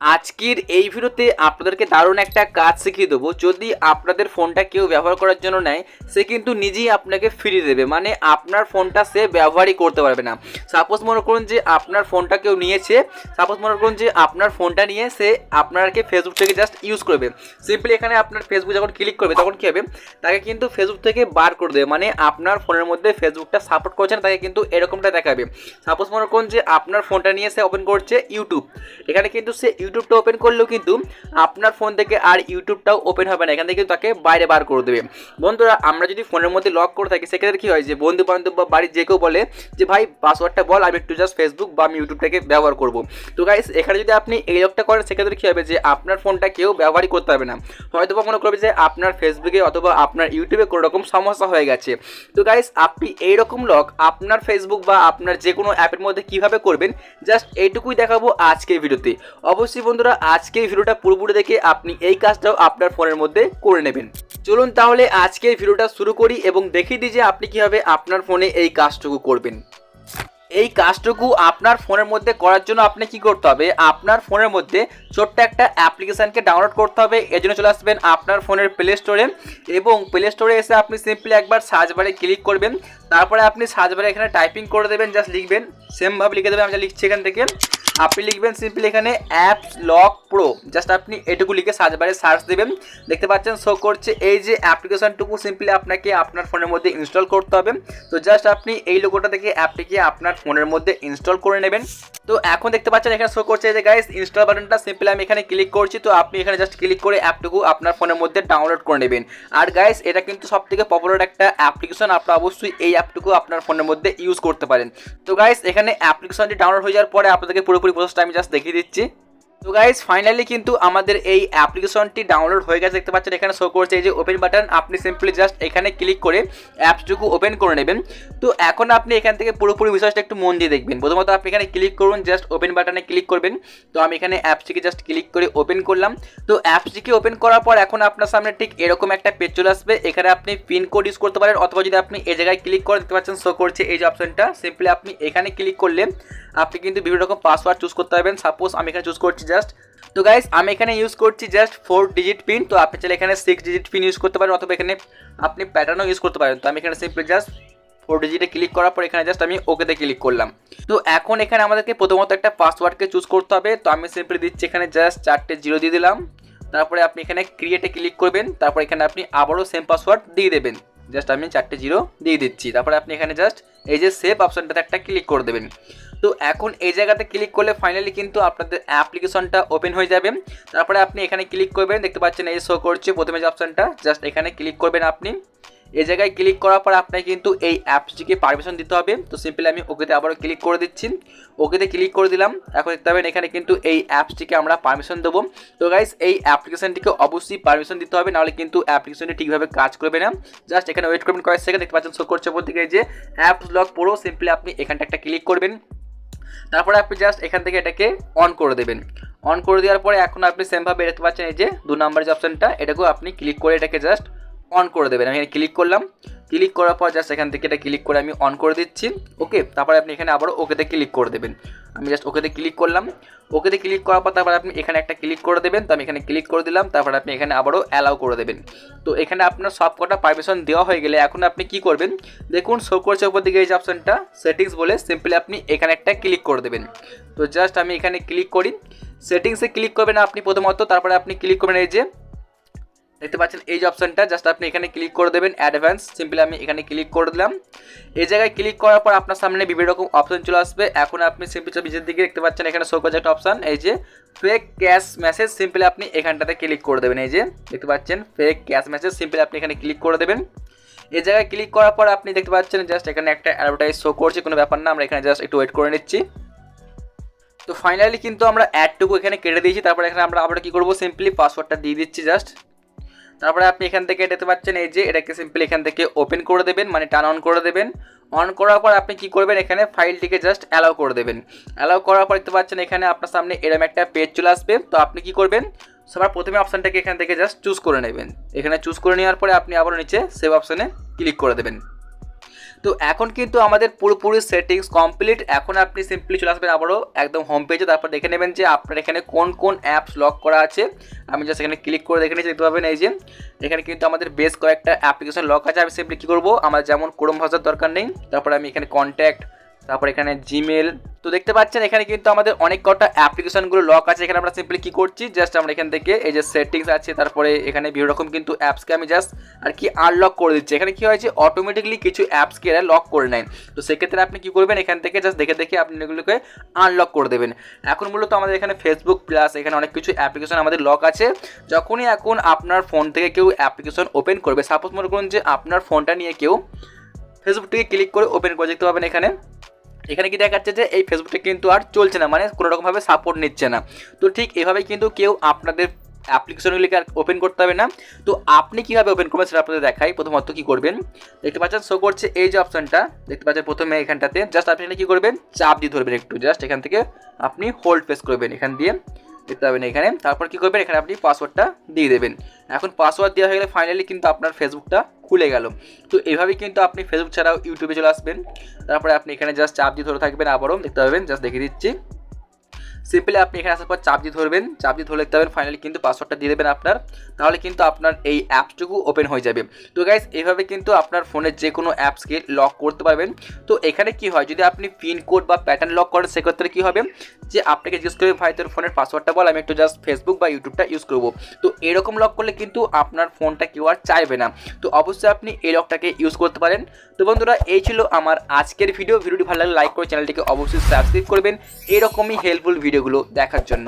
আজকের এই ভিডিওতে আপনাদেরকে দারুণ একটা কাজ শিখিয়ে দেবো। যদি আপনাদের ফোনটা কেউ ব্যবহার করার জন্য নেয়, সে কিন্তু নিজেই আপনাকে ফিরিয়ে দেবে। মানে আপনার ফোনটা সে ব্যবহারই করতে পারবে না। সাপোজ মনে করুন যে আপনার ফোনটা কেউ নিয়েছে সাপোজ মনে করুন যে আপনার ফোনটা নিয়ে সে আপনাকে ফেসবুক থেকে জাস্ট ইউজ করবে। সিম্পলি এখানে আপনার ফেসবুক যখন ক্লিক করবে, তখন কী হবে? তাকে কিন্তু ফেসবুক থেকে বার করে দেবে। মানে আপনার ফোনের মধ্যে ফেসবুকটা সাপোর্ট করছে না, তাকে কিন্তু এরকমটা দেখাবে। সাপোজ মনে করুন যে আপনার ফোনটা নিয়ে সে ওপেন করছে ইউটিউব এখানে কিন্তু সে ইউটিউবটা ওপেন করলেও কিন্তু আপনার ফোন থেকে আর ইউটিউবটাও ওপেন হবে না। এখান থেকে তাকে বাইরে বার করে দেবে। বন্ধুরা, আমরা যদি ফোনের মধ্যে লক করে থাকি, সেক্ষেত্রে কী হয় যে বন্ধু বান্ধব বা বাড়ির যে কেউ বলে যে, ভাই পাসওয়ার্ডটা বল, আমি একটু জাস্ট ফেসবুক বা আমি ইউটিউবটাকে ব্যবহার করব। তো গাইস এখানে যদি আপনি এই লকটা করেন, সেক্ষেত্রে কী হবে যে, আপনার ফোনটা কেউ ব্যবহারই করতে পারবে না। হয়তো বা মনে করবে যে, আপনার ফেসবুকে অথবা আপনার ইউটিউবে কোনো রকম সমস্যা হয়ে গেছে। তো গাইস আপনি এইরকম লক আপনার ফেসবুক বা আপনার যে কোনো অ্যাপের মধ্যে কীভাবে করবেন জাস্ট এইটুকুই দেখাবো আজকের ভিডিওতে অবশ্যই বন্ধুরা, আজকের ভিডিওটা পুরোপুরি দেখে আপনি এই কাজটাও আপনার ফোনের মধ্যে করে নেবেন। চলুন তাহলে আজকের ভিডিওটা শুরু করি এবং দেখিয়ে দিই যে আপনি কীভাবে আপনার ফোনে এই কাজটুকু করবেন। এই কাজটুকু আপনার ফোনের মধ্যে করার জন্য আপনি কি করতে হবে? আপনার ফোনের মধ্যে ছোট্ট একটা অ্যাপ্লিকেশানকে ডাউনলোড করতে হবে। এর জন্য চলে আসবেন আপনার ফোনের প্লে স্টোরে এবং প্লে স্টোরে এসে আপনি সিম্পলি একবার সার্চ বারে ক্লিক করবেন। তারপরে আপনি সার্চ বারে এখানে টাইপিং করে দেবেন, জাস্ট লিখবেন। সেমভাবে লিখে দেবেন, আমি লিখছি এখান থেকে। আপনি লিখবেন সিম্পলি এখানে অ্যাপস লক প্রো জাস্ট আপনি এটুকু লিখে সার্চ বারে সার্চ দেবেন। দেখতে পাচ্ছেন শো করছে এই যে অ্যাপ্লিকেশনটুকু সিম্পলি আপনাকে আপনার ফোনের মধ্যে ইনস্টল করতে হবে। তো জাস্ট আপনি এই লোগোটা থেকে অ্যাপটিকে আপনার ফোনের মধ্যে ইনস্টল করে নেবেন। তো এখন দেখতে পাচ্ছেন, এখানে শো করছে যে গাইস ইনস্টল বাটনটা সিম্পলি আমি এখানে ক্লিক করছি। তো আপনি এখানে জাস্ট ক্লিক করে অ্যাপটুকু আপনার ফোনের মধ্যে ডাউনলোড করে নেবেন। আর গাইস এটা কিন্তু সব থেকে পপুলার একটা অ্যাপ্লিকেশন আপনারা অবশ্যই এই অ্যাপটুকু আপনার ফোনের মধ্যে ইউজ করতে পারেন। তো গাইস এখানে অ্যাপ্লিকেশনটি ডাউনলোড হয়ে যাওয়ার পরে আপনাদেরকে পুরোপুরি প্রসেসটা আমি জাস্ট দেখিয়ে দিচ্ছি। তো গাইজ ফাইনালি কিন্তু আমাদের এই অ্যাপ্লিকেশনটি ডাউনলোড হয়ে গেছে, দেখতে পাচ্ছেন, এখানে শো করছে এই যে ওপেন বাটন আপনি সিম্পলি জাস্ট এখানে ক্লিক করে অ্যাপসটুকু ওপেন করে নেবেন। তো এখন আপনি এখান থেকে পুরোপুরি বিষয়টা একটু মন দিয়ে দেখবেন। প্রথমত আপনি এখানে ক্লিক করুন জাস্ট ওপেন বাটনে ক্লিক করবেন। তো আমি এখানে অ্যাপসটিকে জাস্ট ক্লিক করে ওপেন করলাম। তো অ্যাপসটিকে ওপেন করার পর এখন আপনার সামনে ঠিক এরকম একটা পেজ চলে আসবে। এখানে আপনি পিন কোড ইউজ করতে পারেন, অথবা যদি আপনি এই জায়গায় ক্লিক করে দেখতে পাচ্ছেন শো করছে এই যে অপশনটা সিম্পলি আপনি এখানে ক্লিক করলে আপনি কিন্তু বিভিন্ন রকম পাসওয়ার্ড চুজ করতে পারবেন। সাপোজ আমি এখানে চুজ করছি জাস্ট তো গাইস আমি এখানে ইউজ করছি জাস্ট ফোর ডিজিট পিন তো আপনি চাইলে এখানে সিক্স ডিজিট পিন ইউজ করতে পারেন অথবা এখানে আপনি প্যাটার্নও ইউজ করতে পারেন। তো আমি এখানে সিম্পলি জাস্ট ফোর ডিজিটে ক্লিক করার পর এখানে জাস্ট আমি ওকেতে ক্লিক করলাম। তো এখন এখানে আমাদেরকে প্রথমত একটা পাসওয়ার্ডকে চুজ করতে হবে। তো আমি সিম্পলি দিচ্ছি এখানে জাস্ট চারটে জিরো দিয়ে দিলাম। তারপরে আপনি এখানে ক্রিয়েটে ক্লিক করবেন। তারপর এখানে আপনি আবারও সেম পাসওয়ার্ড দিয়ে দেবেন। জাস্ট আমি চারটে জিরো দিয়ে দিচ্ছি। তারপরে আপনি এখানে জাস্ট এই যে সেভ অপশনটাতে একটা ক্লিক করে দেবেন। তো এখন এই জায়গাতে ক্লিক করলে ফাইনালি কিন্তু আপনাদের অ্যাপ্লিকেশনটা ওপেন হয়ে যাবে। তারপরে আপনি এখানে ক্লিক করবেন, দেখতে পাচ্ছেন এই শো করছে, প্রথমে যে অপশনটা জাস্ট এখানে ক্লিক করবেন আপনি। এই জায়গায় ক্লিক করার পর আপনাকে কিন্তু এই অ্যাপসটিকে পারমিশন দিতে হবে। তো সিম্পলি আমি ওকেতে আবারও ক্লিক করে দিচ্ছি। ওকেতে ক্লিক করে দিলাম। এখন দেখতে পাবেন এখানে কিন্তু এই অ্যাপসটিকে আমরা পারমিশন দেবো। তো গাইস এই অ্যাপ্লিকেশনটিকে অবশ্যই পারমিশন দিতে হবে, নাহলে কিন্তু অ্যাপ্লিকেশনটি ঠিকভাবে কাজ করবে না। জাস্ট এখানে ওয়েট করবেন কয়েক সেকেন্ড দেখতে পাচ্ছেন শো করছে বলতে গিয়ে যে অ্যাপস লক পুরো সিম্পলি আপনি এখানটা একটা ক্লিক করবেন। তারপরে আপনি জাস্ট এখান থেকে এটাকে অন করে দেবেন। অন করে দেওয়ার পরে এখন আপনি সেমভাবে দেখতে পাচ্ছেন এই যে দু নম্বর যে অপশানটা এটাকেও আপনি ক্লিক করে এটাকে জাস্ট অন করে দেবেন। আমি এখানে ক্লিক করলাম। ক্লিক করার পর জাস্ট এখান থেকে এটা ক্লিক করে আমি অন করে দিচ্ছি ওকে তারপরে আপনি এখানে আবারও ওকেতে ক্লিক করে দেবেন। আমি জাস্ট ওকেতে ক্লিক করলাম। ওকেতে ক্লিক করার পর তারপর আপনি এখানে একটা ক্লিক করে দেবেন। তো আমি এখানে ক্লিক করে দিলাম, তারপর আপনি এখানে আবারও অ্যালাউ করে দেবেন। তো এখানে আপনার সব কটা পারমিশন দেওয়া হয়ে গেলে এখন আপনি কি করবেন? দেখুন শো করছে উপর দিকে এই যে অপশনটা সেটিংস বলে সিম্পলি আপনি এখানে একটা ক্লিক করে দেবেন। তো জাস্ট আমি এখানে ক্লিক করি। সেটিংসে ক্লিক করবেন আপনি প্রথমত, তারপরে আপনি ক্লিক করবেন এই যে দেখতে পাচ্ছেন এই যে অপশনটা জাস্ট আপনি এখানে ক্লিক করে দেবেন অ্যাডভান্স সিম্পলি আমি এখানে ক্লিক করে দিলাম। এই জায়গায় ক্লিক করার পর আপনার সামনে বিভিন্ন রকম অপশন চলে আসবে। এখন আপনি সিম্পলি নিচের দিকে দেখতে পাচ্ছেন, এখানে শো করছে একটা অপশন এই যে ফেক ক্যাশ মেসেজ সিম্পলি আপনি এখানটাতে ক্লিক করে দেবেন, এই যে দেখতে পাচ্ছেন ফেক ক্যাশ মেসেজ সিম্পলি আপনি এখানে ক্লিক করে দেবেন। এই জায়গায় ক্লিক করার পর আপনি দেখতে পাচ্ছেন জাস্ট এখানে একটা অ্যাডভার্টাইজ শো করছে, কোনো ব্যাপার না, আমরা এখানে জাস্ট একটু ওয়েট করে নিচ্ছি। তো ফাইনালি কিন্তু আমরা অ্যাডটুকু এখানে কেটে দিয়েছি, তারপর এখানে আমরা আবার কী করব সিম্পলি পাসওয়ার্ডটা দিয়ে দিচ্ছি জাস্ট তারপরে আপনি এখান থেকে দেখতে পাচ্ছেন এই যে, এটাকে সিম্পলি এখান থেকে ওপেন করে দেবেন মানে টার্ন অন করে দেবেন। অন করার পর আপনি কি করবেন, এখানে ফাইলটিকে জাস্ট অ্যালাউ করে দেবেন। অ্যালাউ করার পর দেখতে পাচ্ছেন এখানে আপনার সামনে এরম একটা পেজ চলে আসবে। তো আপনি কি করবেন, সবার প্রথমে অপশানটাকে এখান থেকে জাস্ট চুজ করে নেবেন। এখানে চুজ করে নেওয়ার পরে আপনি আবার নিচে সেভ অপশানে ক্লিক করে দেবেন। তো এখন কিন্তু আমাদের পুরোপুরি সেটিংস কমপ্লিট এখন আপনি সিম্পলি চলে আসবেন আবারও একদম হোম পেজে তারপর দেখে নেবেন যে আপনার এখানে কোন কোন অ্যাপস লক করা আছে। আমি জাস্ট এখানে ক্লিক করে দেখে নিচ্ছি দেখতে পাবেন এই যে। এখানে কিন্তু আমাদের বেশ কয়েকটা অ্যাপ্লিকেশন লক আছে। আমি সিম্পলি কী করব? আমার যেমন ক্রোম ভাষার দরকার নেই। তারপরে আমি এখানে কন্ট্যাক্ট তারপর এখানে জিমেল তো দেখতে পাচ্ছেন এখানে কিন্তু আমাদের অনেক কটা অ্যাপ্লিকেশনগুলো লক আছে। এখানে আমরা সিম্পলি কী করছি? জাস্ট আমরা এখান থেকে এই যে সেটিংস আছে, তারপরে এখানে বিভিন্ন রকম কিন্তু অ্যাপসকে আমি জাস্ট আর কি আনলক করে দিচ্ছি। এখানে কী হয়েছে? অটোমেটিকলি কিছু অ্যাপসকে এরা লক করে নেয়। তো সেক্ষেত্রে আপনি কী করবেন? এখান থেকে জাস্ট দেখে দেখে আপনি এগুলোকে আনলক করে দেবেন। এখন মূলত আমাদের এখানে ফেসবুক প্লাস এখানে অনেক কিছু অ্যাপ্লিকেশন আমাদের লক আছে। যখনই এখন আপনার ফোন থেকে কেউ অ্যাপ্লিকেশন ওপেন করবে সাপোজ মনে করুন যে আপনার ফোনটা নিয়ে কেউ ফেসবুকটিকে ক্লিক করে ওপেন করে দেখতে পাবেন এখানে। এখানে কি দেখাচ্ছে যে এই ফেসবুকটা কিন্তু আর চলছে না মানে কোনো রকমভাবে সাপোর্ট নিচ্ছে না। তো ঠিক এভাবে কিন্তু কেউ আপনাদের অ্যাপ্লিকেশনগুলিকে আর ওপেন করতে হবে না। তো আপনি কীভাবে ওপেন করবেন সেটা আপনাদের দেখাই। প্রথমত কী করবেন? দেখতে পাচ্ছেন শো করছে এই যে অপশানটা দেখতে পাচ্ছেন প্রথমে এখানটাতে জাস্ট আপনি এখানে কী করবেন? চাপ দিয়ে ধরবেন একটু। জাস্ট এখান থেকে আপনি হোল্ড প্রেস করবেন এখান দিয়ে। দেখতে পাবেন এখানে। তারপর কী করবেন? এখানে আপনি পাসওয়ার্ডটা দিয়ে দেবেন। এখন পাসওয়ার্ড দেওয়া হয়ে গেলে ফাইনালি কিন্তু আপনার ফেসবুকটা খুলে গেল। তো এভাবেই কিন্তু আপনি ফেসবুক ছাড়াও ইউটিউবে চলে আসবেন। তারপরে আপনি এখানে জাস্ট চাপ দিয়ে ধরে থাকবেন আবারও। দেখতে পাবেন জাস্ট দেখে দিচ্ছি। সিম্পলি আপনি এখানে আসার পর চাপ দিয়ে ধরবেন, চাপ দিয়ে ধরে দেখতে পাবেন ফাইনালি কিন্তু পাসওয়ার্ডটা দিয়ে দেবেন আপনার তাহলে কিন্তু আপনার এই অ্যাপসটুকু ওপেন হয়ে যাবে। তো গাইস এইভাবে কিন্তু আপনার ফোনের যে কোনো অ্যাপসকে লক করতে পারবেন। তো এখানে কি হয়, যদি আপনি পিনকোড বা প্যাটার্ন লক করেন, সেক্ষেত্রে কী হবে যে আপনাকে জিজ্ঞেস করবে, ভাই, তোর ফোনের পাসওয়ার্ডটা বল, আমি একটু জাস্ট ফেসবুক বা ইউটিউবটা ইউজ করব। তো এরকম লক করলে কিন্তু আপনার ফোনটা কেউ আর চাইবে না। তো অবশ্যই আপনি এই লকটাকে ইউজ করতে পারেন। তো বন্ধুরা, এই ছিল আমার আজকের ভিডিও ভিডিওটি ভালো লাগলে লাইক করে চ্যানেলটিকে অবশ্যই সাবস্ক্রাইব করবেন। এরকমই হেল্পফুল ভিডিওগুলো দেখার জন্য।